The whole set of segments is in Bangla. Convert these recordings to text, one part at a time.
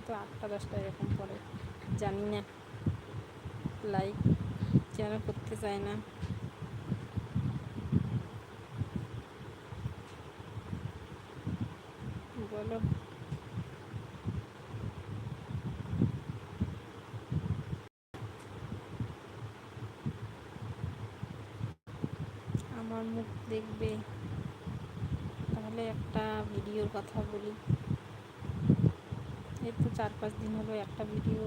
হয়তো আটটা, দশটা এরকম পরে জানি না। লাইক কেন করতে চায় না। বলো। আমার মুখ দেখবে। তাহলে একটা ভিডিওর কথা বলি। এই তো চার পাঁচ দিন হলো একটা ভিডিও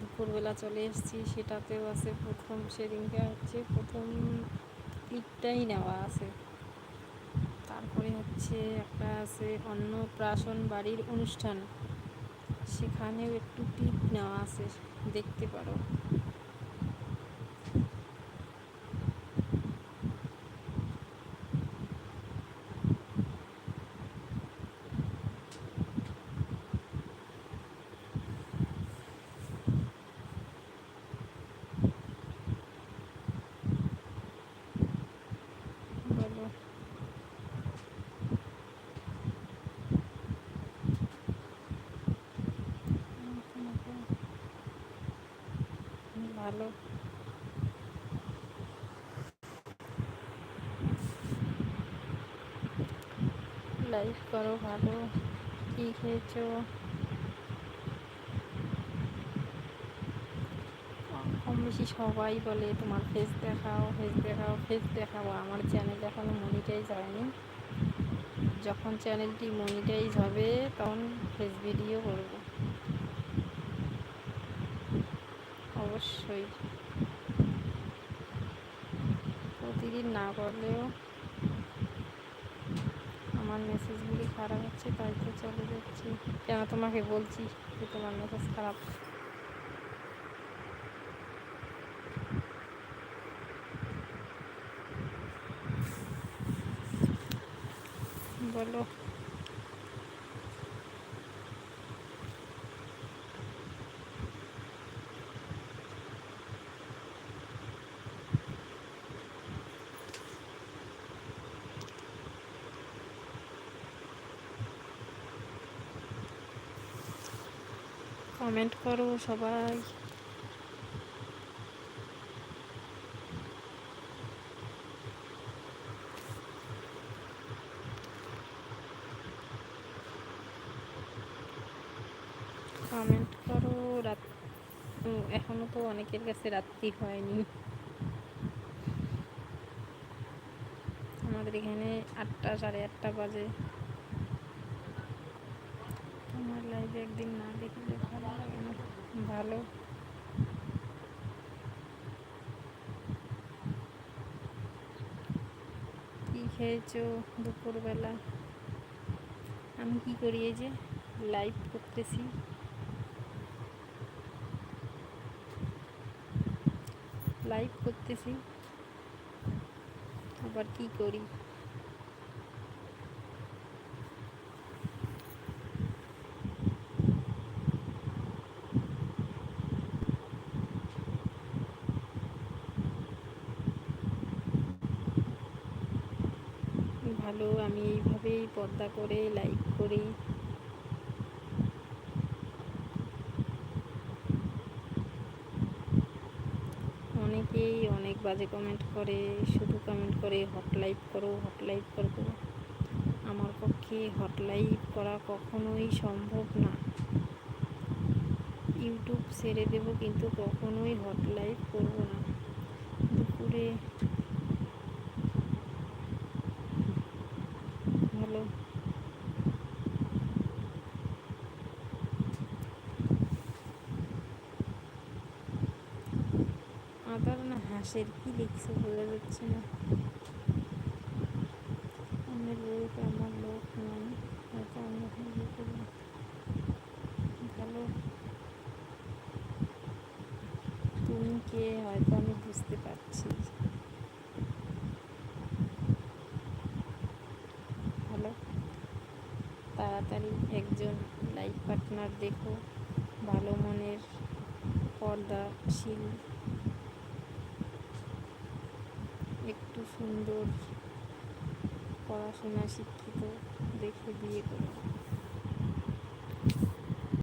দুপুরবেলা চলে এসেছি, সেটাতেও আছে প্রথম, সেদিনকে হচ্ছে প্রথম ক্লিপটাই নেওয়া আছে। তারপরে হচ্ছে একটা আছে অন্নপ্রাশন বাড়ির অনুষ্ঠান, সেখানেও একটু ক্লিপ নেওয়া আছে, দেখতে পারো বলো ভালো। লাইক করো ভালো। কি খেয়েছো? কম বেশি সবাই বলে তোমার ফেস দেখাও ফেস দেখাও ফেস দেখাবো আমার চ্যানেল এখনও মনিটাইজ হয়নি। যখন চ্যানেলটি মনিটাইজ হবে, তখন ফেস ভিডিও করব। অবশ্যই। প্রতিদিন না করলেও আমার মেসেজগুলি খারাপ হচ্ছে, তাই তো চলে যাচ্ছি। কেন তোমাকে বলছি যে তোমার মেসেজ খারাপ? বলো। কমেন্ট করো সবাই। কমেন্ট করো, রাত এখনও তো অনেকের কাছে রাত্রি হয়নি। আমাদের এখানে আটটা, সাড়ে আটটা বাজে। তোমার লাইভে একদিন না না ভালো। কি খেয়েছো দুপুরবেলা? আমি কি করি এই যে লাইভ করতেছি। লাইভ করতেছি। আবার কি করি? ভালো, আমি এইভাবেই পর্দা করে লাইভ করি। অনেকেই অনেক বাজে কমেন্ট করে, শুধু কমেন্ট করে হট লাইভ করো হট লাইভ করব। আমার পক্ষে হট লাইভ করা কখনোই সম্ভব না। ইউটিউব ছেড়ে দেব, কিন্তু কখনোই হট লাইভ করব না দুপুরে ভালো আদার না হাঁসের কি লিখছে বোঝা যাচ্ছে না। অন্যের বউকে আমার লোক নাই হয়তো ভালো। তুমি কে হয়তো আমি বুঝতে পারছি। ভালো। তাড়াতাড়ি একজন লাইফ পার্টনার দেখো। ভালো মনের পর্দাশীল। একটু সুন্দর পড়াশোনা শিক্ষিত দেখে বিয়ে করো।